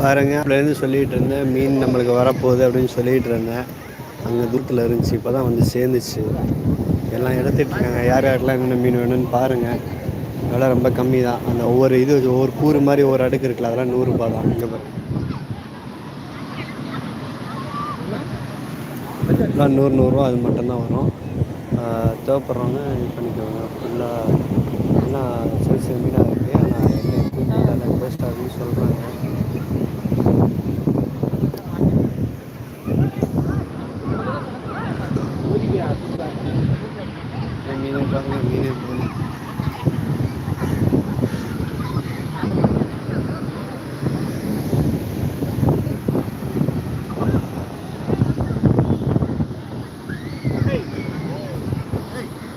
பாருங்கள் அப்படிலேருந்து சொல்லிகிட்டு இருந்தேன் மீன் நம்மளுக்கு வரப்போகுது அப்படின்னு சொல்லிகிட்டு இருந்தேன். அங்கே தூரத்தில் இருந்துச்சு இப்போ தான் வந்து சேர்ந்துச்சு. எல்லாம் எடுத்துட்ருக்காங்க யார் யாருக்கெல்லாம் என்னென்ன மீன் வேணும்னு பாருங்கள் விலை ரொம்ப கம்மி தான் அந்த ஒவ்வொரு இது ஒவ்வொரு கூறு மாதிரி ஒரு அடுக்கு இருக்குல்ல அதெல்லாம் நூறுரூபா தான். இங்கே எல்லாம் நூறு நூறுரூவா அது மட்டும்தான் வரும். தேவைப்படுறவங்க இது பண்ணிக்கோங்க. ஃபுல்லாக எல்லாம் சிறு சிறு மீனாக Nanginig lang, nanginig ulit.